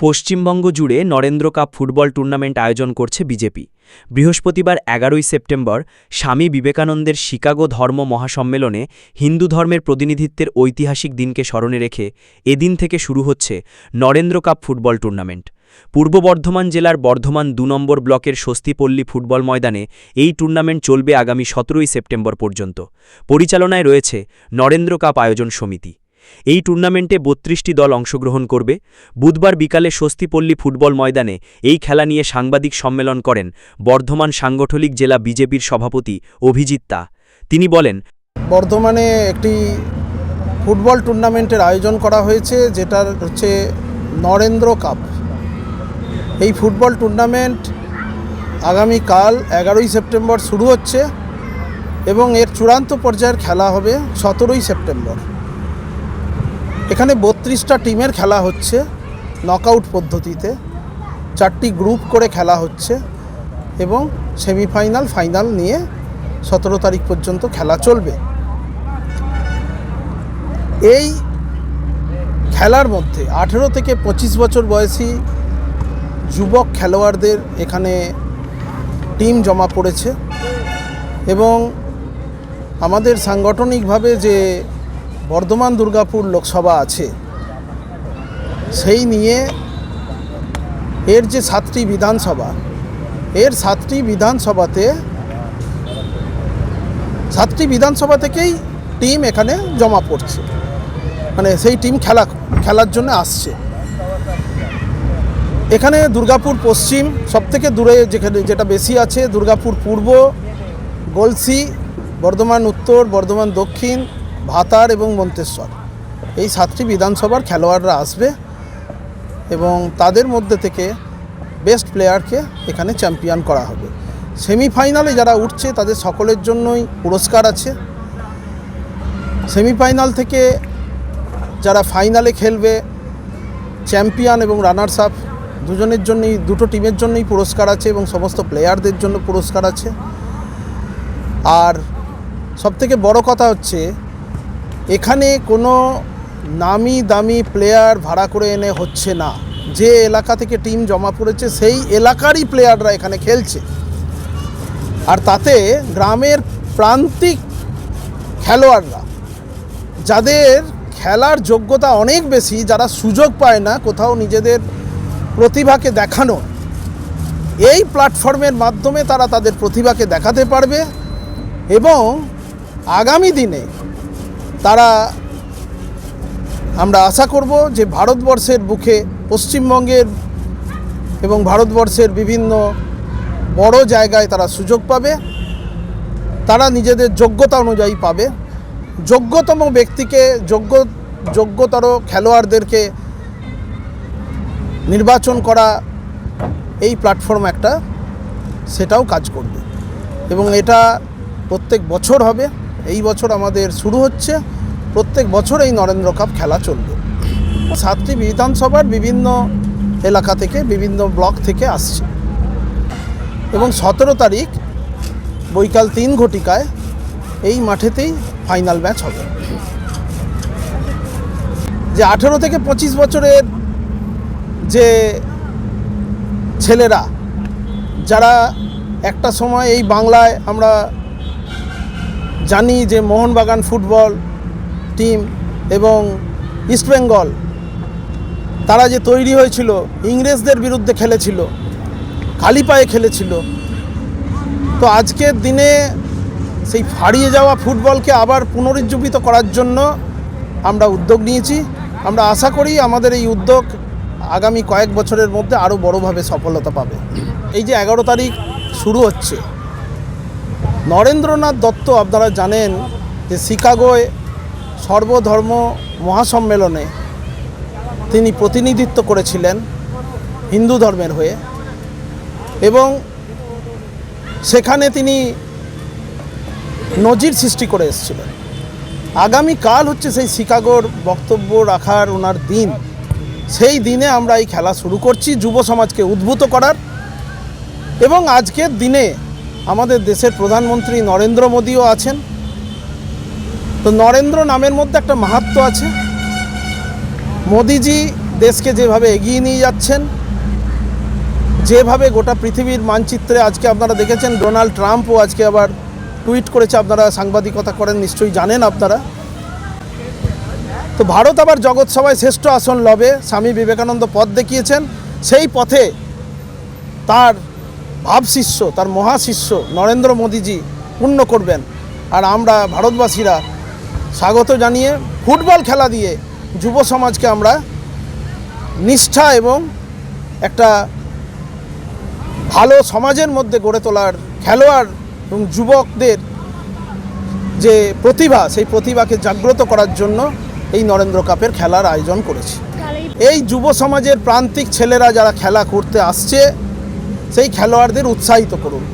পশ্চিমবঙ্গ জুড়ে Narendra cup football tournament আয়োজন করছে বিজেপি। বৃহস্পতিবার এগারোই সেপ্টেম্বর স্বামী বিবেকানন্দের শিকাগো ধর্ম মহাসম্মেলনে হিন্দু ধর্মের প্রতিনিধিত্বের ঐতিহাসিক দিনকে স্মরণে রেখে এদিন থেকে শুরু হচ্ছে নরেন্দ্র কাপ ফুটবল টুর্নামেন্ট। পূর্ব বর্ধমান জেলার বর্ধমান দু নম্বর ব্লকের স্বস্তিপল্লী ফুটবল ময়দানে এই টুর্নামেন্ট চলবে আগামী সতেরোই সেপ্টেম্বর পর্যন্ত। পরিচালনায় রয়েছে নরেন্দ্র কাপ আয়োজন সমিতি। এই টুর্নামেন্টে বত্রিশটি দল অংশগ্রহণ করবে। বুধবার বিকালে স্বস্তিপল্লী ফুটবল ময়দানে এই খেলা নিয়ে সাংবাদিক সম্মেলন করেন বর্ধমান সাংগঠনিক জেলা বিজেপির সভাপতি অভিজিৎ তা। তিনি বলেন, বর্ধমানে একটি ফুটবল টুর্নামেন্টের আয়োজন করা হয়েছে, যেটার হচ্ছে নরেন্দ্র কাপ। এই ফুটবল টুর্নামেন্ট আগামীকাল এগারোই সেপ্টেম্বর শুরু হচ্ছে এবং এর চূড়ান্ত পর্যায়ের খেলা হবে সতেরোই সেপ্টেম্বর। এখানে বত্রিশটা টিমের খেলা হচ্ছে নকআউট পদ্ধতিতে। চারটি গ্রুপ করে খেলা হচ্ছে এবং সেমিফাইনাল ফাইনাল নিয়ে সতেরো তারিখ পর্যন্ত খেলা চলবে। এই খেলার মধ্যে আঠেরো থেকে পঁচিশ বছর বয়সী যুবক খেলোয়াড়দের এখানে টিম জমা পড়েছে এবং আমাদের সাংগঠনিকভাবে যে বর্ধমান দুর্গাপুর লোকসভা আছে। সেই নিয়ে এর যে সাতটি বিধানসভা, এর সাতটি বিধানসভাতে, সাতটি বিধানসভা থেকেই টিম এখানে জমা পড়ছে। মানে সেই টিম খেলা, খেলার জন্য আসছে। এখানে দুর্গাপুর পশ্চিম, সবথেকে দূরে যেখানে, যেটা বেশি আছে, দুর্গাপুর পূর্ব, গলসি, বর্ধমান উত্তর, বর্ধমান দক্ষিণ ভাতার এবং মন্তেশ্বর। এই সাতটি বিধানসভার খেলোয়াড়রা আসবে এবং তাদের মধ্যে থেকে বেস্ট প্লেয়ারকে এখানে চ্যাম্পিয়ন করা হবে। সেমিফাইনালে যারা উঠছে, তাদের সকলের জন্যই পুরস্কার আছে। সেমিফাইনাল থেকে যারা ফাইনালে খেলবে চ্যাম্পিয়ন এবং রানার্স আপ দুজনের জন্যই, দুটো টিমের জন্যই পুরস্কার আছে এবং সমস্ত প্লেয়ারদের জন্য পুরস্কার আছে। আর সবথেকে বড় কথা হচ্ছে এখানে কোনো নামি দামি প্লেয়ার ভাড়া করে এনে হচ্ছে না। যে এলাকা থেকে টিম জমা পড়েছে, সেই এলাকারই প্লেয়াররা এখানে খেলছে। আর তাতে গ্রামের প্রান্তিক খেলোয়াড়রা, যাদের খেলার যোগ্যতা অনেক বেশি, যারা সুযোগ পায় না কোথাও নিজেদের প্রতিভাকে দেখানো, এই প্ল্যাটফর্মের মাধ্যমে তারা তাদের প্রতিভাকে দেখাতে পারবে এবং আগামী দিনে তারা আমরা আশা করব যে ভারতবর্ষের বুকে, পশ্চিমবঙ্গের এবং ভারতবর্ষের বিভিন্ন বড় জায়গায় তারা সুযোগ পাবে। তারা নিজেদের যোগ্যতা অনুযায়ী পাবে। যোগ্যতম ব্যক্তিকে যোগ্য, যোগ্যতর খেলোয়াড়দেরকে নির্বাচন করা এই প্ল্যাটফর্ম একটা, সেটাও কাজ করবে। এবং এটা প্রত্যেক বছর হবে। এই বছর আমাদের শুরু হচ্ছে। প্রত্যেক বছর এই নরেন্দ্র কাপ খেলা চলবে। সাতটি বিধানসভার বিভিন্ন এলাকা থেকে, বিভিন্ন ব্লক থেকে আসছে। এবং সতেরো তারিখ বৈকাল তিন ঘটিকায় এই মাঠেতেই ফাইনাল ম্যাচ হবে। যে আঠেরো থেকে পঁচিশ বছরের যে ছেলেরা, যারা একটা সময় এই বাংলায় আমরা জানি যে মোহনবাগান ফুটবল টিম এবং ইস্টবেঙ্গল তারা যে তৈরি হয়েছিল, ইংরেজদের বিরুদ্ধে খেলেছিল, খালি পায়ে খেলেছিল। তো আজকের দিনে সেই হারিয়ে যাওয়া ফুটবলকে আবার পুনরুজ্জীবিত করার জন্য আমরা উদ্যোগ নিয়েছি। আমরা আশা করি আমাদের এই উদ্যোগ আগামী কয়েক বছরের মধ্যে আরও বড়োভাবে সফলতা পাবে। এই যে এগারো তারিখ শুরু হচ্ছে নরেন্দ্রনাথ দত্ত আপনারা জানেন যে শিকাগোয় সর্বধর্ম মহাসম্মেলনে তিনি প্রতিনিধিত্ব করেছিলেন হিন্দু ধর্মের হয়ে এবং সেখানে তিনি নজির সৃষ্টি করে এসেছিলেন। আগামীকাল হচ্ছে সেই শিকাগোর বক্তব্য রাখার ওনার দিন। সেই দিনে আমরা এই খেলা শুরু করছি যুব সমাজকে উদ্ভূত করার এবং আজকের দিনে আমাদের দেশের প্রধানমন্ত্রী নরেন্দ্র মোদীও আছেন। তো নরেন্দ্র নামের মধ্যে একটা মাহাত্ম আছে। মোদিজি দেশকে যেভাবে এগিয়ে নিয়ে যাচ্ছেন, যেভাবে গোটা পৃথিবীর মানচিত্রে আজকে আপনারা দেখেছেন, ডোনাল্ড ট্রাম্পও আজকে আবার টুইট করেছে, আপনারা সাংবাদিকতা করেন, নিশ্চয়ই জানেন আপনারা। তো ভারত আবার জগৎ সভায় শ্রেষ্ঠ আসন লবে, স্বামী বিবেকানন্দ পথ দেখিয়েছেন। সেই পথে তার ভাবশিষ্য, তার মহাশিষ্য নরেন্দ্র মোদীজি পূর্ণ করবেন। আর আমরা ভারতবাসীরা স্বাগত জানিয়ে, ফুটবল খেলা দিয়ে যুব সমাজকে আমরা নিষ্ঠা এবং একটা ভালো সমাজের মধ্যে গড়ে তোলার খেলোয়াড় এবং যুবকদের যে প্রতিভা, সেই প্রতিভাকে জাগ্রত করার জন্য এই নরেন্দ্র কাপের খেলার আয়োজন করেছি। এই যুব সমাজের প্রান্তিক ছেলেরা যারা খেলা করতে আসছে সেই খেলোয়াড়দের উৎসাহিত করুন।